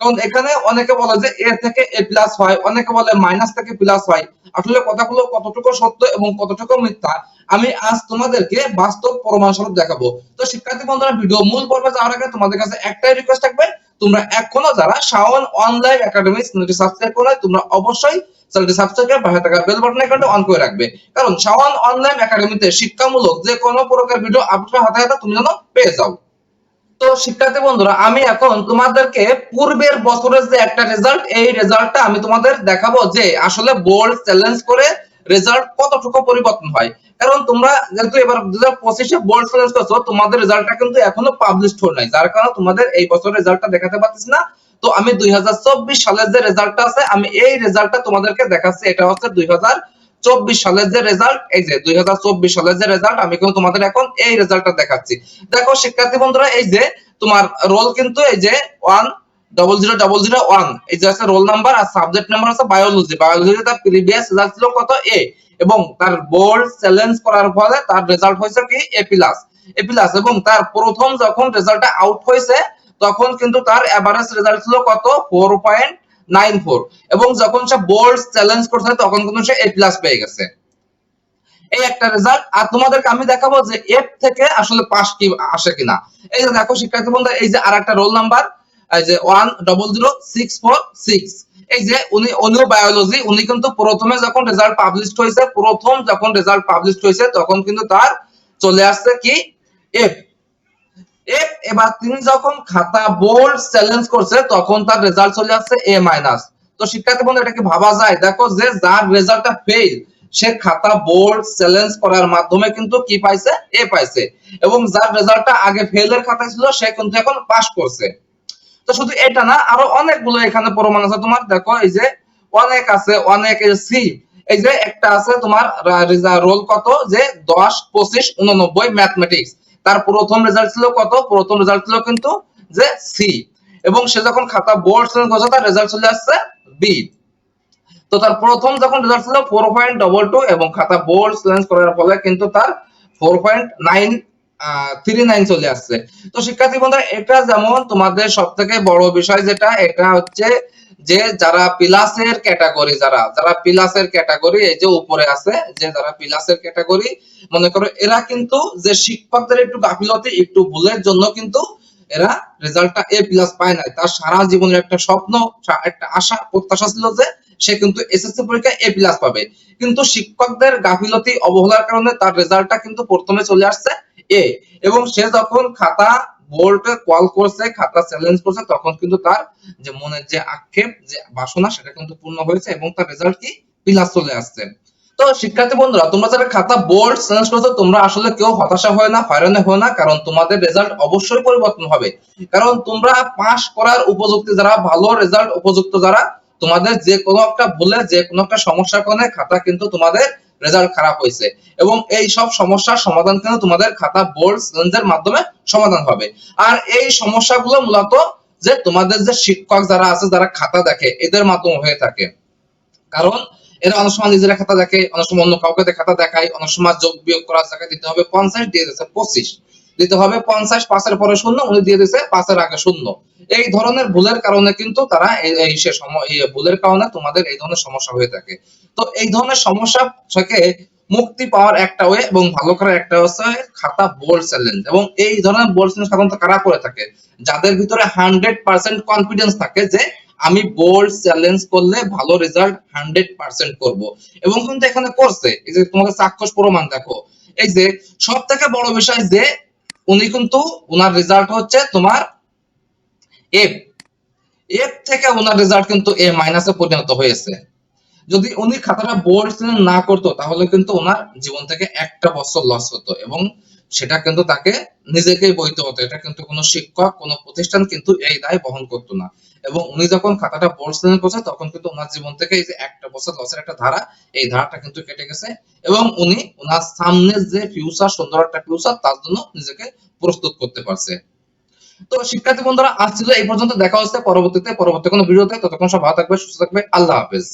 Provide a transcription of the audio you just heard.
কারণ এখানে অনেকে বলে যে এ থেকে এ প্লাস হয়, অনেকে বলে মাইনাস থেকে প্লাস হয়। আসলে কথাগুলো কতটুকু সত্য এবং কতটুকু মিথ্যা, আমি আজ তোমাদেরকে বাস্তব প্রমাণ স্বরূপ দেখাবো। তো শিক্ষার্থী বন্ধুরা ভিডিও মূল পর্বে যাওয়ার আগে তোমাদের কাছে একটাই রিকোয়েস্ট থাকবে, তোমরা এখনও যারা শাওন অনলাইন একাডেমি চ্যানেলটি সাবস্ক্রাইব করো তোমরা অবশ্যই চ্যানেলটি সাবস্ক্রাইব করে পাশে থাকা বেল বাটন আইকনটি অন করে রাখবে। কারণ শাওন অনলাইন একাডেমিতে শিক্ষামূলক যে কোনো প্রকার ভিডিও আপলোড হাতে হাতে তুমি যেন পেয়ে যাও। তো শিক্ষার্থী বন্ধুরা, আমি এখন তোমাদেরকে পূর্বের বছরের যে একটা রেজাল্ট এই রেজাল্টটা আমি তোমাদের দেখাবো যে আসলে বোর্ড চ্যালেঞ্জ করে রেজাল্ট কতটুকু পরিবর্তন হয়। কারণ তোমরা যেহেতু এবার দু হাজার পঁচিশে বোর্ড চ্যালেঞ্জ করছ, তোমাদের রেজাল্টটা কিন্তু এখনও পাবলিশ হল নাই, যার কারণে তোমাদের এই বছরের রেজাল্টটা দেখাতে পারতেছি না। তো আমি দুই হাজার চব্বিশ সালের যে রেজাল্টটা আছে, আমি এই রেজাল্টটা তোমাদেরকে দেখাচ্ছি, এটা হচ্ছে দুই হাজার চব্বিশ সালের যে রেজাল্ট এই যে দুই সালের যে রেজাল্ট আমি কিন্তু তোমাদের এখন এই রেজাল্টটা দেখাচ্ছি। দেখো, শিক্ষার্থী বন্ধুরা, এই যে তোমার রোল কিন্তু এই যে one double zero double zero one এই যে আছে রোল নাম্বার আর সাবজেক্ট নাম্বার আছে বায়োলজি বায়োলজি তার প্রিভিয়াস রেজাল্ট ছিল কত এ এবং তার বোর্ড চ্যালেঞ্জ করার ফলে তার রেজাল্ট হয়েছে কি? এ প্লাস এ প্লাস এবং তার প্রথম যখন রেজাল্টটা আউট হয়েছে, তখন কিন্তু তার এভারেজ রেজাল্ট ছিল কত? Four point nine four. এবং যখন সে বোর্ড চ্যালেঞ্জ করছে, তখন কিন্তু সে এ প্লাস পেয়ে গেছে। এই একটা রেজাল্ট আর তোমাদেরকে আমি দেখাবো যে থেকে আসলে পাস কি আসে কিনা। এই যে দেখো, শিক্ষার্থী বন্ধু এই যে আরেকটা রোল নাম্বার এই যে one double zero six four six এই যে উনি উনিও বায়োলজি উনি কিন্তু প্রথমে যখন রেজাল্ট পাবলিশ হয়েছে, প্রথম যখন রেজাল্ট পাবলিশ হয়েছে, তখন কিন্তু তার চলে আসছে কি? এফ এবার তিনি যখন খাতা বোর্ড চ্যালেঞ্জ করছে, তখন তার রেজাল্ট চলে আসছে এ মাইনাস তো শিক্ষার্থী বন্ধু ভাবা যায়? দেখো যে যার রেজাল্টটা ফেল সে খাতা বোর্ড চ্যালেঞ্জ করার মাধ্যমে কিন্তু কি পাইছে? এ পাইছে। এবং যার রেজাল্টটা আগে ফেলের খাতায় ছিল, সে কিন্তু এখন পাস করছে। তো শুধু এটা না, আরও অনেকগুলো এখানে প্রমাণ আছে তোমার। দেখো, এই যে অনেক আছে, অনেক সি এই যে একটা আছে তোমার রোল কত? যে দশ, পঁচিশ, উননব্বই ম্যাথমেটিক্স তার প্রথম রেজাল্ট ছিল কত? প্রথম রেজাল্ট ছিল কিন্তু যে সি এবং সে যখন খাতা বোর্ড চ্যালেঞ্জ করছে তার রেজাল্ট চলে আসছে বি তো তার প্রথম যখন রেজাল্ট ছিল ফোর পয়েন্ট ডবল টু এবং খাতা বোর্ড চ্যালেঞ্জ করার ফলে কিন্তু তার four point nine three nine চলে আসছে। তো শিক্ষার্থী বন্ধুরা, এটা যেমন তোমাদের সব থেকে বড় বিষয় যেটা, এটা হচ্ছে যে যারা প্লাসের ক্যাটাগরি যারা যারা প্লাসের ক্যাটাগরি এই যে উপরে আছে, যে যারা প্লাসের ক্যাটাগরি মনে করো এরা কিন্তু যে শিক্ষকদের একটু গাফিলতি, একটু ভুলের জন্য কিন্তু এরা রেজাল্টটা এ প্লাস পায় নাই। তার সারা জীবনের একটা স্বপ্ন একটা আশা, প্রত্যাশা ছিল যে সে কিন্তু এসএসসি পরীক্ষায় এ প্লাস পাবে। কিন্তু শিক্ষকদের গাফিলতি, অবহেলার কারণে তার রেজাল্টটা কিন্তু প্রথমে চলে আসছে এ এবং সে যখন খাতা বোর্ডে কল করছে, খাতা চ্যালেঞ্জ করছে, তখন কিন্তু তার যে মনের যে আক্ষেপ, যে বাসনা, সেটা কিন্তু পূর্ণ হয়েছে এবং তার রেজাল্ট কি? প্লাস চলে আসছে। তো শিক্ষার্থী বন্ধুরা, তোমরা যারা খাতা বোর্ড চ্যালেঞ্জ করছ, তোমরা আসলে কেউ হতাশা হয় না, হয়রানি হয় না, কারণ তোমাদের রেজাল্ট অবশ্যই পরিবর্তন হবে। কারণ তোমরা পাস করার উপযুক্ত যারা, ভালো রেজাল্ট উপযুক্ত যারা, তোমাদের যে কোনো একটা ভুলে, যে কোনো একটা সমস্যার কারণে খাতা কিন্তু তোমাদের রেজাল্ট খারাপ হয়েছে। এবং এই সব সমস্যার সমাধান কিন্তু তোমাদের খাতা বোর্ড চ্যালেঞ্জের মাধ্যমে সমাধান হবে। আর এই সমস্যাগুলো মূলত যে তোমাদের যে শিক্ষক যারা আছে, যারা খাতা দেখে, এদের মাধ্যমে হয়ে থাকে। কারণ এরা অনেক সময় নিজেরা খাতা দেখে, অনেক সময় অন্য কাউকে খাতা দেখায়, অনেক সময় যোগ বিয়োগ করার জায়গায় দিতে হবে পঞ্চাশ, দিয়ে দিচ্ছে পঁচিশ। দিতে হবে পঞ্চাশ, পাঁচের পরে শূন্য, উনি দিয়ে দিচ্ছে পাঁচের আগে শূন্য। এই ধরনের ভুলের কারণে কিন্তু তারা এই সে ভুলের কারণে তোমাদের এই ধরনের সমস্যা হয়ে থাকে। তো এই ধরনের সমস্যা থেকে মুক্তি পাওয়ার একটা ওয়ে এবং ভালো করার একটা হচ্ছে খাতা বোর্ড চ্যালেঞ্জ এবং এই ধরনের বোর্ড চ্যালেঞ্জ সাধারণত কারা করে থাকে? যাদের ভিতরে হান্ড্রেড পার্সেন্ট কনফিডেন্স থাকে যে আমি বোর্ড চ্যালেঞ্জ করলে ভালো রেজাল্ট হান্ড্রেড পার্সেন্ট করব। এবং কিন্তু এখানে করছে। এই যে তোমাকে চাক্ষুষ প্রমাণ দেখো। এই যে সব থেকে বড় বিষয় যে উনি কিন্তু ওনার রেজাল্ট হচ্ছে তোমার এফ এফ থেকে ওনার রেজাল্ট কিন্তু এ মাইনাসে পরিণত হয়েছে। যদি উনি খাতাটা বোর্ড না করতো, তাহলে কিন্তু ওনার জীবন থেকে একটা বছর লস হতো এবং সেটা কিন্তু তাকে বইতে হতো। এটা কিন্তু কোনো শিক্ষক, কোনো প্রতিষ্ঠান কিন্তু এই দায় বহন করতো না। এবং উনি যখন খাতাটা বোর্ড করছে তখন কিন্তু ওনার জীবন থেকে এই যে একটা বছর লসের একটা ধারা, এই ধারাটা কিন্তু কেটে গেছে এবং উনি ওনার সামনের যে ফিউচার সুন্দর একটা ফিউচার তার জন্য নিজেকে প্রস্তুত করতে পারছে। তো শিক্ষার্থী বন্ধুরা, আজ ছিল এই পর্যন্ত। দেখা হচ্ছে পরবর্তীতে, পরবর্তী কোনো ভিডিওতে। ততক্ষণ সব ভালো থাকবে, সুস্থ থাকবে। আল্লাহ হাফেজ।